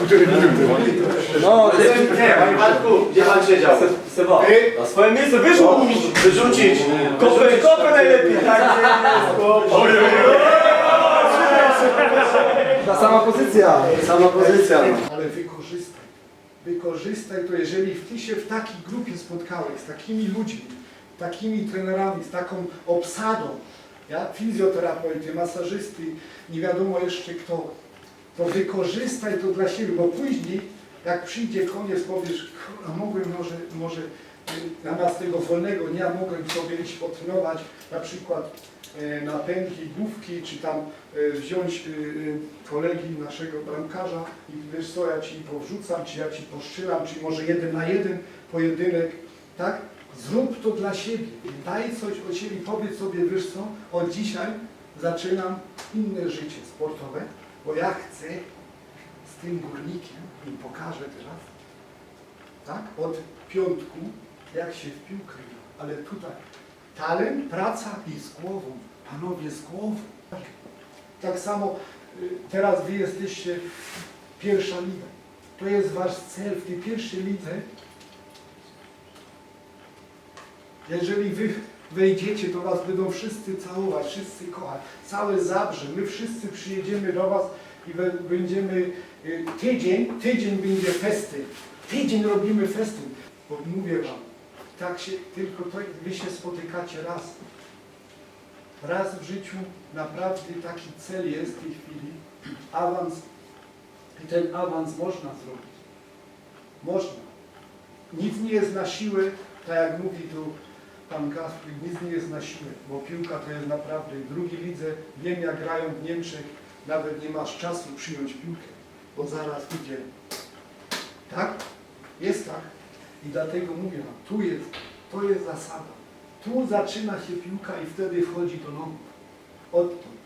minut. No, ty, Nie, panie Bartku, gdzie pan siedział? Seba, Ty? na swoje miejsce wyrzuć! Wyrzucić. Kopę, kopę najlepiej, tak? Ta sama pozycja. Sama pozycja. ale wykorzystaj. Wykorzystaj to, jeżeli ty się w takiej grupie spotkałeś, z takimi ludźmi, takimi trenerami, z taką obsadą, ja, fizjoterapeuty, masażysty, nie wiadomo jeszcze kto, to wykorzystaj to dla siebie, bo później, jak przyjdzie koniec, powiesz, a mogłem może, może y, zamiast tego wolnego dnia mogłem sobie iść potrenować, na przykład e, na pętli, główki, czy tam e, wziąć y, y, kolegi naszego bramkarza i wiesz co, ja ci powrzucam, czy ja ci poszczylam, czy może jeden na jeden pojedynek, tak? Zrób to dla siebie, daj coś od siebie, powiedz sobie, wiesz co, od dzisiaj zaczynam inne życie sportowe, bo ja chcę z tym górnikiem i pokażę teraz, tak, od piątku, jak się w piłkę ale tutaj talent, praca i z głową, panowie z głową. Tak, tak samo y, teraz wy jesteście pierwsza liga. To jest wasz cel w tej pierwszej lidze. Jeżeli wy wejdziecie, to was będą wszyscy całować, wszyscy kochać. Całe Zabrze, my wszyscy przyjedziemy do was i będziemy y, tydzień, tydzień będzie festyn. Tydzień robimy festyn. Bo mówię wam, tak się, tylko to, wy się spotykacie raz. Raz w życiu naprawdę taki cel jest w tej chwili, awans. I ten awans można zrobić. Można. Nic nie jest na siłę, tak jak mówi tu pan Kasper, nic nie jest na siłę, bo piłka to jest naprawdę. W drugiej lidze, wiem jak grają w Niemczech, nawet nie masz czasu przyjąć piłkę, bo zaraz idzie. Tak? Jest tak. I dlatego mówię tu jest, to jest zasada. Tu zaczyna się piłka i wtedy wchodzi do nogów. Odtąd.